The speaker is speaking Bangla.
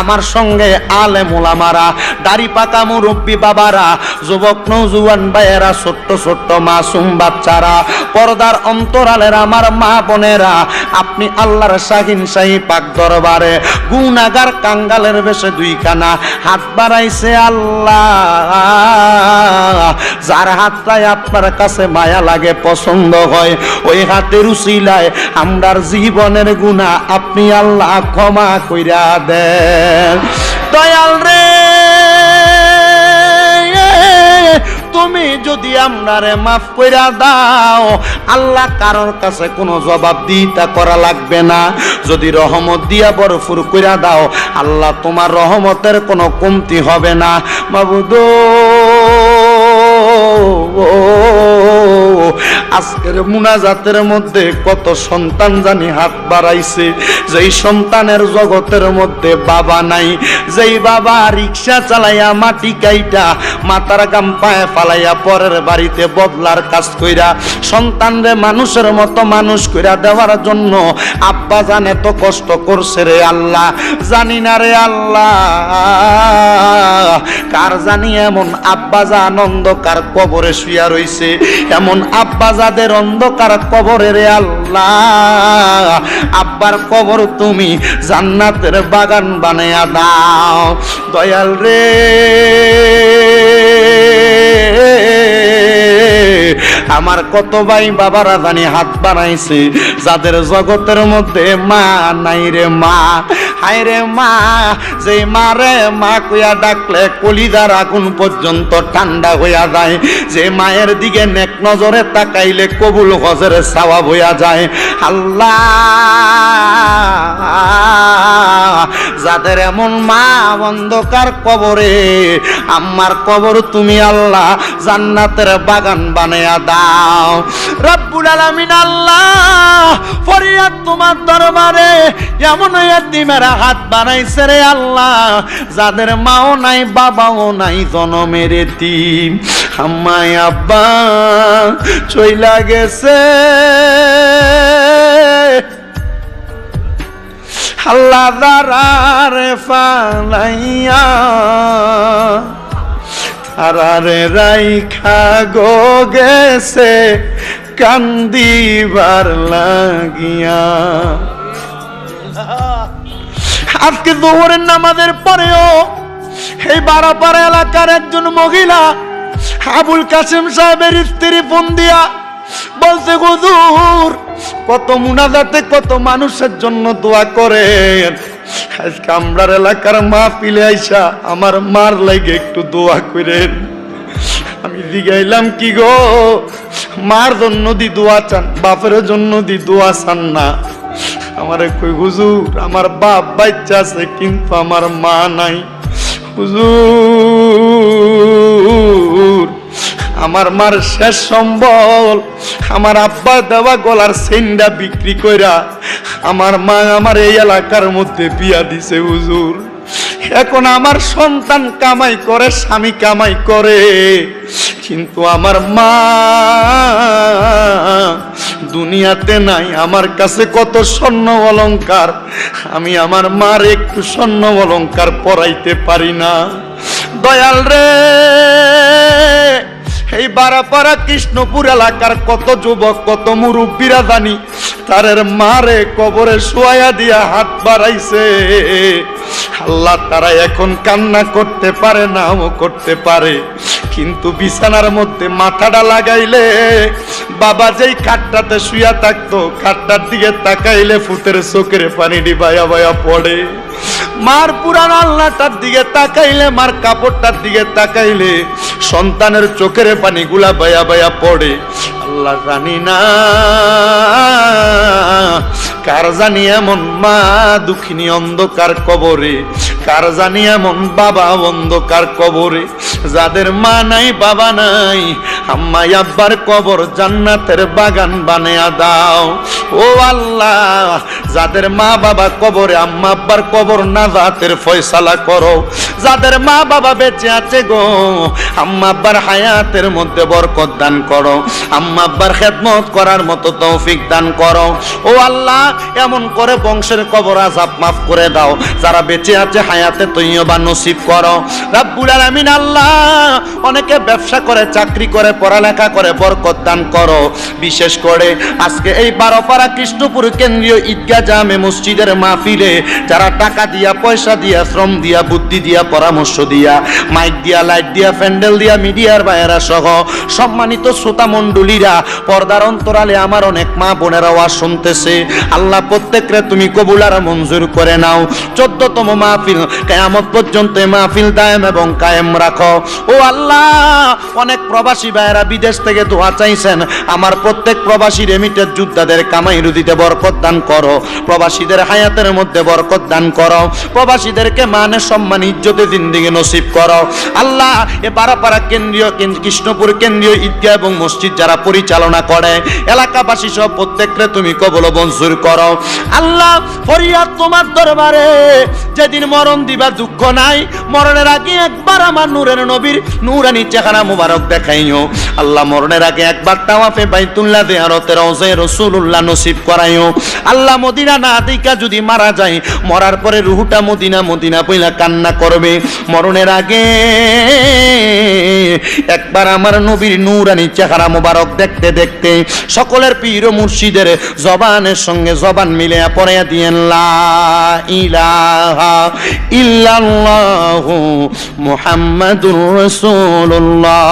আমার সঙ্গে আলে মোলামারা, দাড়ি পাকা মুরব্বী বাবারা, যুবক নৌজুয়ান ভাইয়েরা, ছোট্ট ছোট্ট মাসুম বাচ্চারা, পর্দার অন্তরালের আমার মা বোনেরা, আপনি আল্লাহর শাহিন শাহী পাক দরবারে গুনাগার কাঙ্গালের বেশে দুইখানা হাত বাড়াইছে আল্লাহ। যার হাতটাই আপনার কাছে মায়া লাগে, পছন্দ হয়, ওই হাতের উসিলায় আমরার জীবনের গুণা আপনি আল্লাহ ক্ষমা কইরা দেন। দয়াল রে, তুমি যদি আমরারে মাফ কইরা দাও, আল্লাহ কারোর কাছে কোনো জবাব দিতা করা লাগবে না। যদি রহমত দিয়া বরফুর কইরা দাও, আল্লাহ তোমার রহমতের কোনো কমতি হবে না। মাবুদো আজকের মুনাজাতের মধ্যে কত সন্তান জানি হাত বাড়াইছে। যেই সন্তানের জগতের মধ্যে বাবা নাই, যেই বাবা রিক্সা চালাইয়া মাটি কাইটা মাতার গাম পায়ে ফালাইয়া পরের বাড়িতে বদলার কাজ কইরা, সন্তান সন্তানরে মানুষের মতো মানুষ কইরা দেওয়ার জন্য আব্বা জানে এত কষ্ট করছে রে আল্লাহ। জানি না রে আল্লাহ, কার জানি এমন আব্বা যা আনন্দকার কবরে শুয়া রইছে। এমন আব্বা যাদের অন্ধকার কবরে রে আল্লাহ। আব্বার কবর তুমি জান্নাতের বাগান বানায়া দাও। দয়াল রে। আমার কত ভাই বাবারা জানি হাত বানাইছে যাদের জগতের মধ্যে মা নাই রে মা। হায় রে মা যে মা রে মা, কুয়া ডাকলে কলিদার আগুন পর্যন্ত ঠান্ডা হইয়া যায়। যে মায়ের দিকে নেক নজরে তাকাইলে কবুল হজরে সাওয়াব হইয়া যায়। আল্লাহ যাদের এমন মা অন্ধকার কবরে, আমার কবর তুমি আল্লাহ জান্নাতের বাগান বানায়া দাও। রব্বুল আলামিন আল্লাহ ফরিয়াদ তোমার দরবারে এমন এতিমেরা হাত বানাইছে রে আল্লাহ, যাদের মাও নাই, বাবাও নাই, জনমের এতিম। আম্মাই আব্বা, চইলা গেছে। আল্লাহ দারারে ফালাইয়া, তারারে রাইখা গো গেছে, কান্দিবার লাগিয়া। আজকে দোহরের নামাজের পরেও এই বারাপাড়া এলাকার একজন মহিলা আবুল কাসেম সাহেবের স্ত্রী ফোন দিয়া বলছে, হুজুর কত মুনাজাতে কত মানুষের জন্য দোয়া করেন। আজকে আমরার এলাকার মা পিলে আইসা আমার মার লাগে একটু দোয়া করেন। আমি জিগাইলাম, কি গো? মার জন্য দি দোয়া চান, বাপের জন্য দি দোয়া চান না। আমার কই, হুজুর, আমার বাপ বাচ্চা আছে, কিন্তু আমার মা নাই। হুজুর আমার মার শেষ সম্বল, আমার আব্বা দেওয়া গলার সেন্ডা বিক্রি কইরা আমার মা আমার এই এলাকার মধ্যে বিয়া দিছে হুজুর। এখন আমার সন্তান কামাই করে, স্বামী কামাই করে, কিন্তু আমার মা দুনিয়াতে নাই, আমার কাছে কত স্বর্ণ অলংকার, আমি আমার মার একটু স্বর্ণ অলংকার পরাইতে পারি না। দয়াল রে! এই বারাপাড়া কৃষ্ণপুর এলাকার কত যুবক, কত মুরব্বীরা জানি, তারের মারে কবরে শোয়া দিয়া হাত বাড়াইছে। আল্লাহ তারা এখন কান্না করতে পারে, নাও করতে পারে, কিন্তু বিছানার মধ্যে মাথাটা লাগাইলে বাবা যেই খাটটাতে শুয়া থাকতো, খাটটার দিকে তাকাইলে ফুতের চোখের পানি ডিবায়া বায়া পড়ে। মার পুরান আল্লাহটার দিকে তাকাইলে, মার কাপড়টার দিকে তাকাইলে, সন্তানের চোখের পানিগুলা বায়া বায়া পড়ে। আল্লাহ জানি না কার জানি এমন মা দুঃখিনী অন্ধকার কবরে, কার জানি এমন বাবা অন্ধকার কবরে। যাদের মা নাই, বাবা নাই আম্মা আব্বার কবর জান্নাতের বাগান বানিয়ে দাও। ও আল্লাহ, যাদের মা বাবা কবরে, আম্মা আব্বার কবর না জাতের ফয়সালা করো। যাদের মা বাবা বেঁচে আছে গো, আম্মা আব্বার হায়াতের মধ্যে বরকত দান করো। আম্মা আব্বার খেদমত করার মতো তৌফিক দান করো। ও আল্লাহ, এমন করে বংশের কবর আজাব মাফ করে দাও। যারা বেঁচে আছে, হায়াতে তৈবা নসিব করো। রাব্বুল আলামিন আল্লাহ অনেকে ব্যবসা করে, চাকরি করে, পড়ালেখা করে, বরকত দান করো। বিশেষ করে আজকে এই বারোপাড়া কৃষ্ণপুর কেন্দ্রীয় ঈদগা জামে মসজিদের মাহফিলে যারা টাকা দিয়া, পয়সা দিয়া, শ্রম দিয়া, বুদ্ধি দিয়া, পরামর্শ দিয়া, মাইক দিয়া, লাইট দিয়া, প্যান্ডেল দিয়া, মিডিয়ার বাইরা সহ সম্মানিত শ্রোতা মণ্ডলীরা, পর্দার অন্তরালে আমার অনেক মা বোনেরা আওয়াজ শুনতেছে। আল্লাহ প্রত্যেকরে তুমি কবুল আর মঞ্জুর করে নাও। চোদ্দতম মাহফিল, কেয়ামত পর্যন্ত মাহফিল দায়েম এবং কায়েম রাখো। ও আল্লাহ, অনেক প্রবাসী ভাইয়েরা বিদেশ থেকে দোয়া চাইছেন। আমার প্রত্যেক প্রবাসী রেমিটের যোদ্ধাদের কামাই রুদিতে বরকত দান করো। প্রবাসীদের হায়াতের মধ্যে বরকত দান করো। প্রবাসীদেরকে মানে সম্মান, ইজ্জতে জিন্দিগি নসিব করো। আল্লাহ, এ পাড়াপাড়া কেন্দ্রীয় কৃষ্ণপুর কেন্দ্রীয় ঈদগাহ এবং মসজিদ যারা পরিচালনা করে, এলাকাবাসী সব প্রত্যেকরে তুমি কবল মঞ্জুর করো। আল্লাহ, ফরিয়াদ তোমার দরবারে। যেদিন মরণ দিবা দুঃখ নাই, মরণের আগে একবার আমার নূরের নবীর নূরানি চেহারা মুবারক দেখাইও। আল্লাহ মরণের আগে একবার তাওয়াফে বাইতুল্লাহ রওজে রাসূলুল্লাহ নসিব করাইও। আল্লাহ মদিনা না দিকা যদি মারা যায়, মরার পরে রুহুটা মদিনা মদিনা পইলা কান্না করবে। মরণের আগে একবার আমার নবীর নূরানি চেহারা মুবারক দেখতে দেখতে সকলের পীর মুর্শিদের জবানের সঙ্গে জবান মিলে পড়ে দিয়েন ইলাহা ইল্লাল্লাহু মুহাম্মাদুর রাসূলুল্লাহ